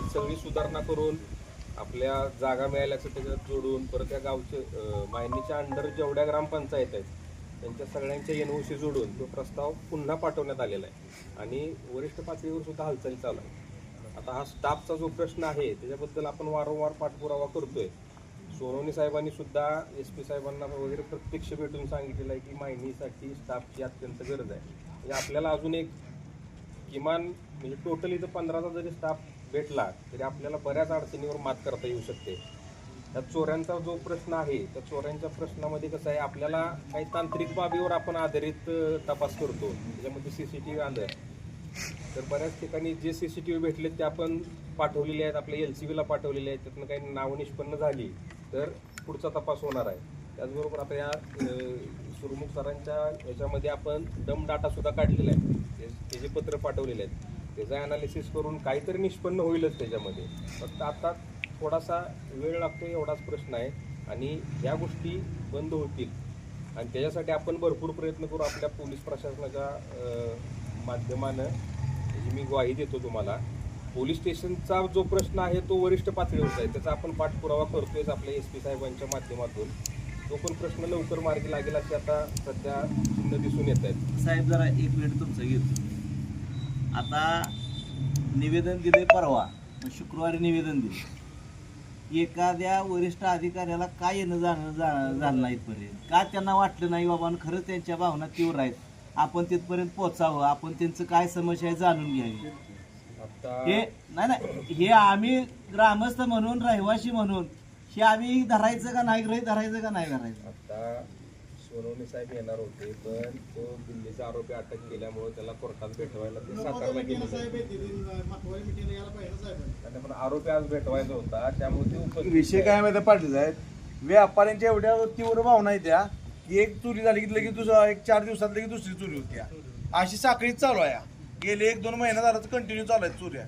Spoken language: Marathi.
तर सगळी सुधारणा करून आपल्या जागा मिळाल्याचं त्याच्यात जोडून परत त्या गावचे मायनीच्या अंडर जेवढ्या ग्रामपंचायत आहेत त्यांच्या सगळ्यांच्या एनओसी जोडून तो प्रस्ताव पुन्हा पाठवण्यात आलेला आहे. आणि वरिष्ठ पातळीवर सुद्धा हालचाली चालू आहे आता हा स्टाफचा जो प्रश्न आहे त्याच्याबद्दल आपण वारंवार पाठपुरावा करतोय. सोनवणी साहेबांनी सुद्धा एस पी साहेबांना वगैरे प्रत्यक्ष भेटून सांगितलेलं आहे की माहिनीसाठी स्टाफची अत्यंत गरज आहे. म्हणजे आपल्याला अजून एक किमान म्हणजे टोटल इथं पंधराचा जरी स्टाफ भेटला तरी आपल्याला बऱ्याच अडचणीवर मात करता येऊ शकते. त्या चोऱ्यांचा जो प्रश्न आहे त्या चोऱ्यांच्या प्रश्नामध्ये कसं आहे आपल्याला काही तांत्रिक बाबीवर आपण आधारित तपास करतो. त्याच्यामध्ये सी सी टी व्ही आलं. तर बऱ्याच ठिकाणी जे सी सी टी व्ही भेटले ते आपण पाठवलेले आहेत. आपल्या एल सी बीला पाठवलेले आहेत. त्यातनं काही नावं निष्पन्न झाली तर पुढचा तपास होणार आहे. त्याचबरोबर आता या सुरमुख सरांच्या याच्यामध्ये आपण डम डाटा सुद्धा काढलेला आहे. ते- ते जे पत्र पाठवलेले आहेत त्याचा ॲनालिसिस करून काहीतरी निष्पन्न होईलच त्याच्यामध्ये. फक्त आता थोडासा वेळ लागतो एवढाच प्रश्न आहे आणि या गोष्टी बंद होतील. आणि त्याच्यासाठी आपण भरपूर प्रयत्न करू आपल्या पोलीस प्रशासनाच्या माध्यमानं. त्याची मी ग्वाही देतो तुम्हाला. पोलीस स्टेशनचा जो प्रश्न आहे तो वरिष्ठ पातळीवरचा आहे. त्याचा आपण पाठपुरावा करतोयच आपल्या एस पी साहेबांच्या माध्यमातून. तो पण प्रश्न लवकर मार्गी लागेल असे आता सध्या चिन्ह दिसून येत आहेत. साहेब जरा एक मिनिट तुमचं घेतो आता निवेदन दिले परवा शुक्रवारी निवेदन दिले एखाद्या वरिष्ठ अधिकाऱ्याला काय येणं जाणं जाणं झालं नाही इथपर्यंत? का त्यांना वाटलं नाही बाबा? खरंच त्यांच्या भावना तीव्र आहेत. आपण तिथपर्यंत पोचावं आपण त्यांचं काय समस्या आहे जाणून घ्यावी. हे नाही नाही. हे आम्ही ग्रामस्थ म्हणून रहिवासी म्हणून हे आम्ही धरायचं का नाही गृहीत धरायचं का नाही धरायचं आता सोनवणे साहेब येणार होते पण तो दिल्लीचा आरोपी अटक केल्यामुळे त्याला कोर्टात भेटवायला ते सातारला गेले पण आरोपी आज भेटवायचा होता त्यामुळे ते उपस्थित विषय. काय माहिती पाटील साहेब? व्यापाऱ्यांच्या एवढ्या तीव्र भावना आहेत त्या की एक चोरी झाली की लगेच दुसरा एक चार दिवसात लगेच दुसरी चोरी होत्या अशी साखळीच चालू आहे गेले एक दोन महिना झालं कंटिन्यू चालू आहेत चोऱ्या.